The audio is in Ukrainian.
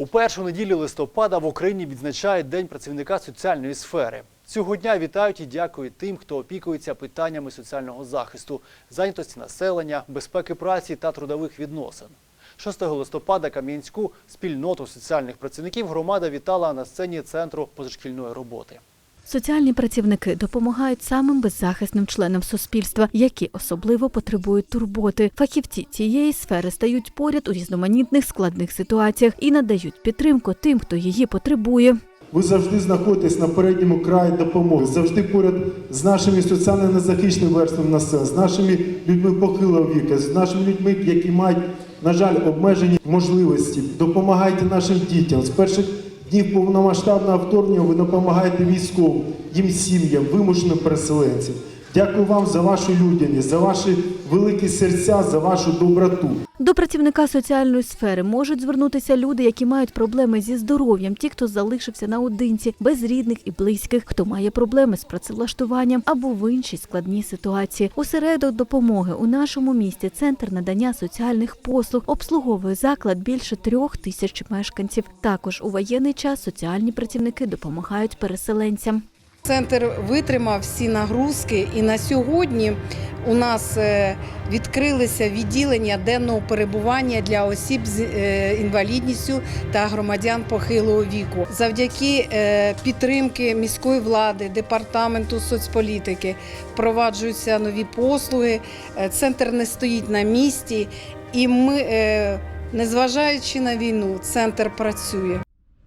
У першу неділю листопада в Україні відзначають День працівника соціальної сфери. Цього дня вітають і дякують тим, хто опікується питаннями соціального захисту, зайнятості населення, безпеки праці та трудових відносин. 6 листопада Кам'янську спільноту соціальних працівників громада вітала на сцені центру позашкільної роботи. Соціальні працівники допомагають самим беззахисним членам суспільства, які особливо потребують турботи. Фахівці цієї сфери стають поряд у різноманітних складних ситуаціях і надають підтримку тим, хто її потребує. Ви завжди знаходитесь на передньому краї допомоги, завжди поряд з нашими соціально незахищеними верствами населення, з нашими людьми похилого віку, з нашими людьми, які мають, на жаль, обмежені можливості. Допомагайте нашим дітям. З перших днів повномасштабного вторгнення ви допомагаєте військовим, їм сім'ям, вимушеним переселенцям. Дякую вам за вашу людяність, за ваші великі серця, за вашу доброту. До працівника соціальної сфери можуть звернутися люди, які мають проблеми зі здоров'ям, ті, хто залишився наодинці, без рідних і близьких, хто має проблеми з працевлаштуванням або в іншій складній ситуації. Осередок допомоги у нашому місті центр надання соціальних послуг обслуговує заклад більше трьох тисяч мешканців. Також у воєнний час соціальні працівники допомагають переселенцям. Центр витримав всі нагрузки, і на сьогодні у нас е, відкрилися відділення денного перебування для осіб з е, інвалідністю та громадян похилого віку. Завдяки е, підтримки міської влади, департаменту соцполітики впроваджуються нові послуги. Центр не стоїть на місці, і ми, незважаючи на війну, центр працює.